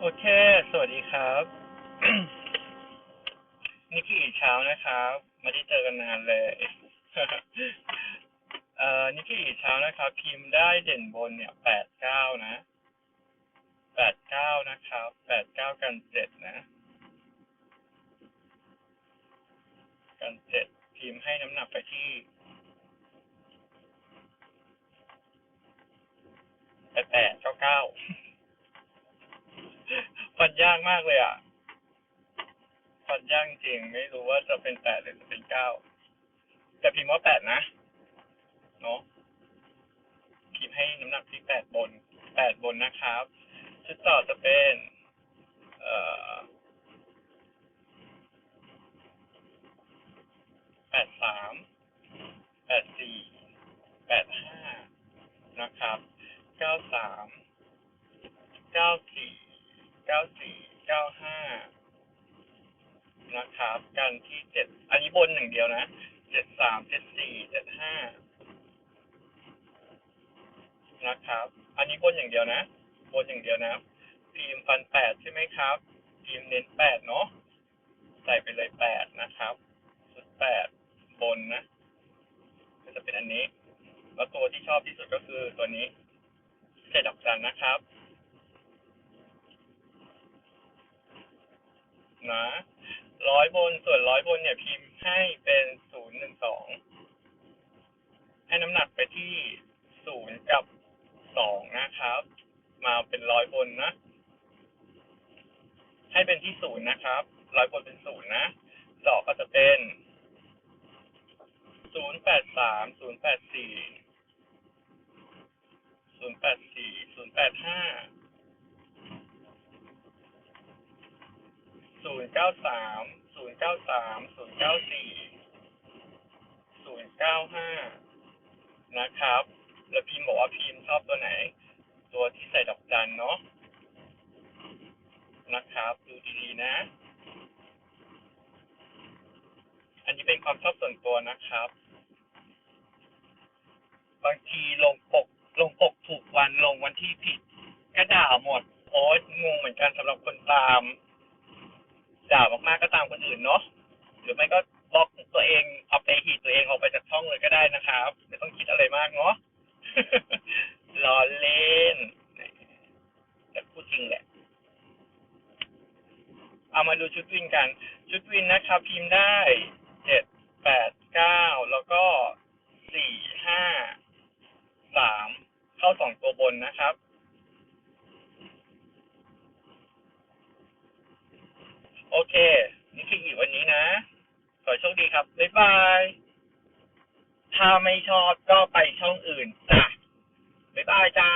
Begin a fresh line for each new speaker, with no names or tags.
โอเค สวัสดีครับนิกกี้อีกเช้านะครับ ไม่ได้เจอกันนานเลย เอ่อนิกกี้อีกเช้านะครับ พิมพ์ได้เด่นบนเนี่ยแปดเก้านะ แปดเก้านะครับ แปดเก้ากันเจ็ดนะ กันเจ็ดพิมพ์ให้น้ำหนักไปที่แปดแปดเก้าเก้า ฟัน ยากมากเลยอะฟันยากจริงไม่รู้ว่าจะเป็นแปดหรือจะเป็นเก้าแต่พิมพ์ว่าแปดนะเนาะพิมพ์ให้น้ำหนักที่แปดบนแปดบนนะครับชุดต่อจะเป็น เอ่อแปดสามแปดสี่แปดห้านะครับเก้าสาม เก้าสี่เก้าห้านะครับกันที่เจ็ดอันนี้บนหนึ่งเดียวนะเจ็ดสามเจ็ดสี่เจ็ดห้านะครับ อันนี้บนอย่างเดียวนะ บนอย่างเดียวนะพิมฟันแปดใช่ไหมครับพิมเน้นแปดเนาะใส่ไปเลยแปดนะครับชุดแปดบนนะ ก็จะเป็นอันนี้ แล้วตัวที่ชอบที่สุดก็คือตัวนี้ใส่ดอกจันนะครับ นะร้อยบนส่วนร้อยบนเนี่ยพิมพ์ให้เป็นศูนย์หนึ่งสองให้น้ำหนักไปที่ศูนย์กับสองนะครับ มาเป็นร้อยบนนะ ให้เป็นที่ศูนย์นะครับร้อยบนเป็นศูนย์นะดอกก็จะเป็นศูนย์แปดสามศูนย์แปดสี่ศูนย์แปดสี่ศูนย์แปดห้า ศูนย์เก้าสามศูนย์เก้าสามศูนย์เก้าสี่ศูนย์เก้าห้านะครับ แล้วพิมพ์บอกว่าพิมพ์ชอบตัวไหน ตัวที่ใส่ดอกจันเนาะนะครับ ดูดีๆนะ อันนี้เป็นความชอบส่วนตัวนะครับ บางทีลงปกลงปกถูกวันลงวันที่ผิดก็ด่าหมดโอ๊ยงงเหมือนกันสำหรับคนตาม ด่ามากๆก็ตามคนอื่นเนาะหรือไม่ก็บล็อกตัวเองเอาไปหีดตัวเองออกไปจากช่องเลยก็ได้นะครับไม่ต้องคิดอะไรมากเนาะล้อเล่นแต่พูดจริงแหละเอามาดูชุดวินกัน ชุดวินนะครับ พิมพ์ได้เจ็ดแปดเก้าแล้วก็สี่ห้าสามเข้าสองตัวบนนะครับ โอเค นี่คืออยู่วันนี้นะ ขอโชคดีครับ บ๊ายบาย ถ้าไม่ชอบก็ไปช่องอื่นจ้ะบ๊ายบายจ้า